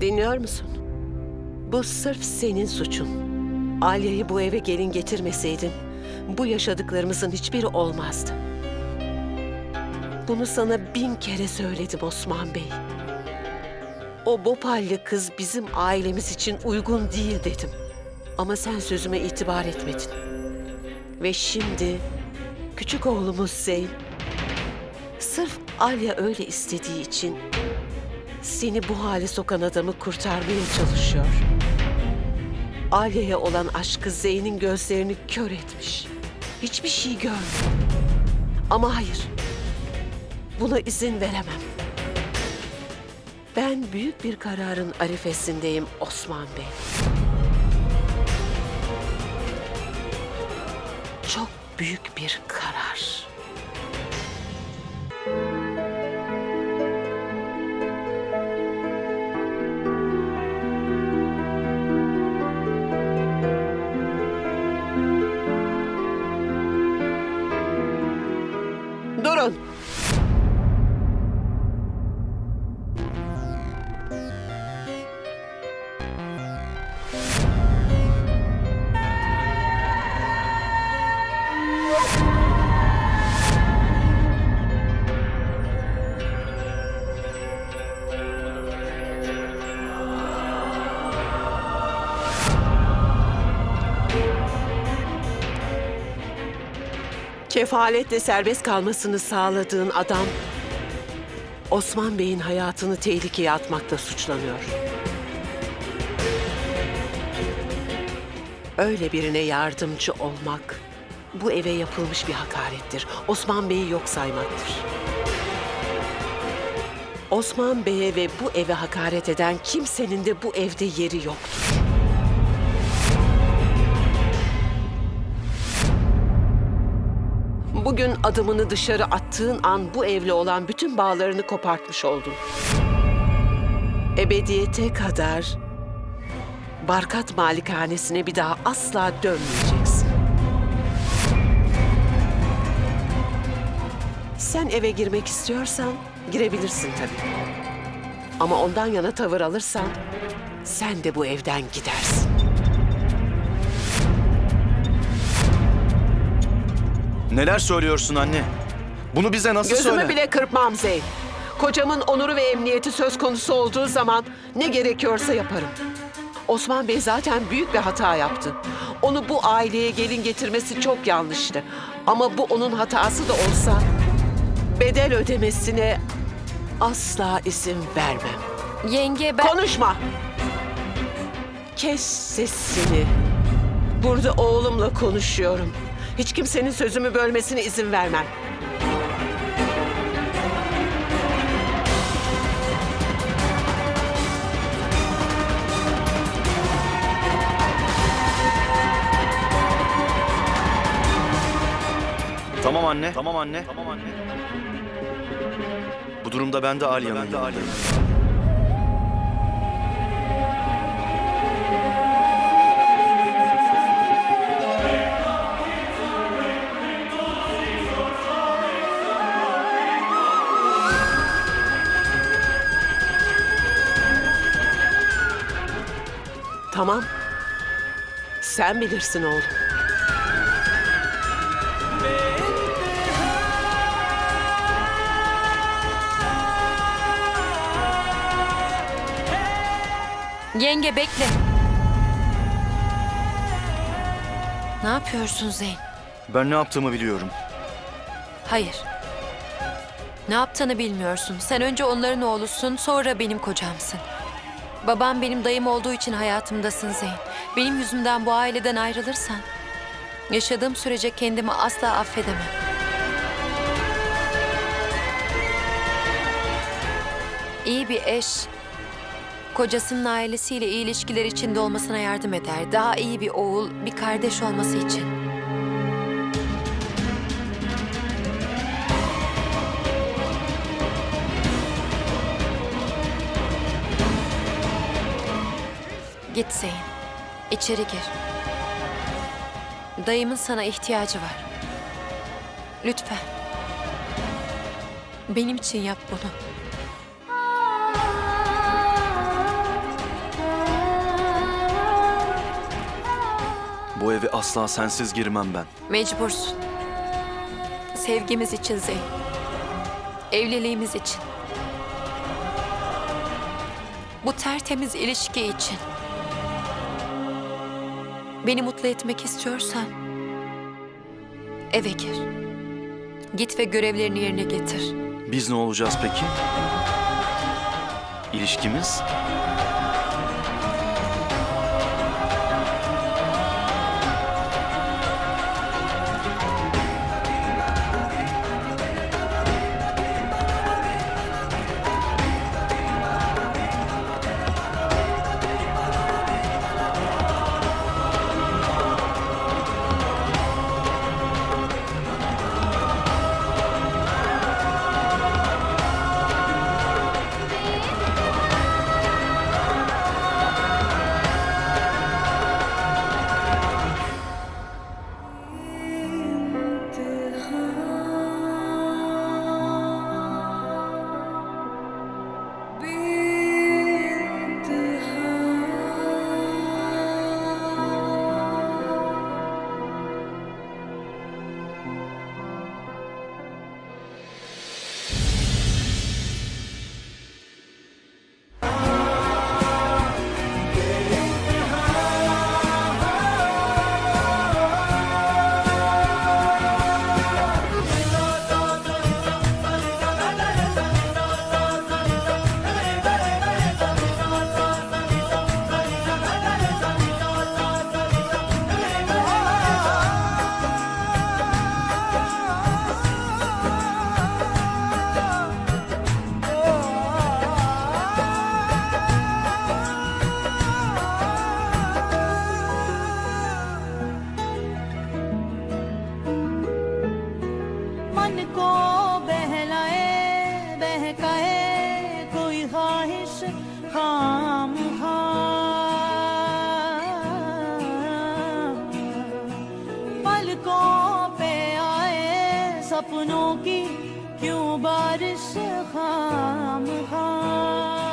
Dinliyor musun? Bu sırf senin suçun. Alya'yı bu eve gelin getirmeseydin bu yaşadıklarımızın hiçbiri olmazdı. Bunu sana bin kere söyledim Osman Bey. O Bopallı kız bizim ailemiz için uygun değil dedim. Ama sen sözüme itibar etmedin. Ve şimdi küçük oğlumuz Zeyn sırf Alya öyle istediği için seni bu hale sokan adamı kurtarmaya çalışıyor. Alya'ya olan aşkı Zeyn'in gözlerini kör etmiş. Hiçbir şey görmüyor. Ama hayır. Buna izin veremem. Ben büyük bir kararın arifesindeyim Osman Bey. Çok büyük bir karar. Kefaletle serbest kalmasını sağladığın adam Osman Bey'in hayatını tehlikeye atmakla suçlanıyor. Öyle birine yardımcı olmak bu eve yapılmış bir hakarettir. Osman Bey'i yok saymaktır. Osman Bey'e ve bu eve hakaret eden kimsenin de bu evde yeri yoktur. Bugün adımını dışarı attığın an bu evle olan bütün bağlarını kopartmış oldun. Ebediyete kadar Barkat Malikanesine bir daha asla dönmeyeceksin. Sen eve girmek istiyorsan girebilirsin tabii. Ama ondan yana tavır alırsan sen de bu evden gidersin. Neler söylüyorsun anne? Bunu bize nasıl Gözümü söyle? bile kırpmam Zeyn. Kocamın onuru ve emniyeti söz konusu olduğu zaman ne gerekiyorsa yaparım. Osman Bey zaten büyük bir hata yaptı. Onu bu aileye gelin getirmesi çok yanlıştı. Ama bu onun hatası da olsa bedel ödemesine asla izin vermem. Yenge ben... Konuşma. Kes sesini. Burada oğlumla konuşuyorum. Hiç kimsenin sözümü bölmesine izin vermem. Tamam anne. Tamam anne. Tamam anne. Bu durumda ben de Alya'nın yanındayım. Tamam. Sen bilirsin oğlum. Yenge bekle. Ne yapıyorsun Zeyn? Ben ne yaptığımı biliyorum. Hayır. Ne yaptığını bilmiyorsun. Sen önce onların oğlusun, sonra benim kocamsın. Babam benim dayım olduğu için hayatımdasın Zeyn. Benim yüzümden bu aileden ayrılırsan... ...yaşadığım sürece kendimi asla affedemem. İyi bir eş, kocasının ailesiyle iyi ilişkiler içinde olmasına yardım eder. Daha iyi bir oğul, bir kardeş olması için. Git Zeyn. İçeri gir. Dayımın sana ihtiyacı var. Lütfen. Benim için yap bunu. Bu eve asla sensiz girmem ben. Mecbursun. Sevgimiz için Zeyn. Evliliğimiz için. Bu tertemiz ilişki için. Beni mutlu etmek istiyorsan eve gir. Git ve görevlerini yerine getir. Biz ne olacağız peki? İlişkimiz? जुनूनों की क्यों बारिश खाम खा